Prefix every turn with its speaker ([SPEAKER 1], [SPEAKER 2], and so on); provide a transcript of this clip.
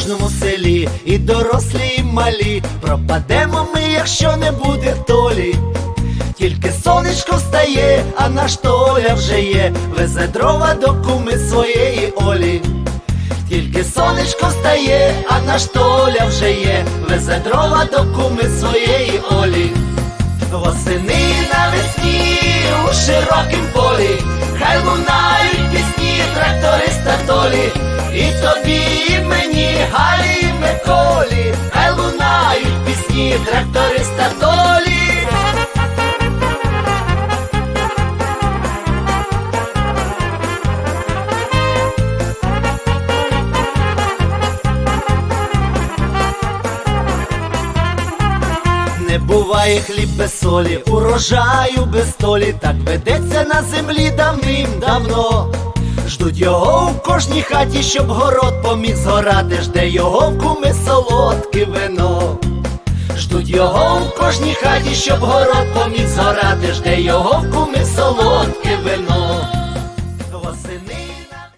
[SPEAKER 1] кожному селі, і дорослі, і малі. Пропадемо ми, якщо не буде толі. Тільки сонечко встає, а наш Толя вже є, везе дрова до куми своєї Олі. Тільки сонечко встає, а наш Толя вже є, везе дрова до куми своєї Олі. Восени навесні у широкім полі, хай лунають пісні тракториста Толі, і тобі, і пісні тракториста Толі. Не буває хліб без солі, урожаю без толі, так ведеться на землі давним-давно. Ждуть його в кожній хаті, щоб город поміг згорати, жде його в куми солодке вино. Ждуть його в кожній хаті, щоб город поміг згорати, жде його в куми солодке вино.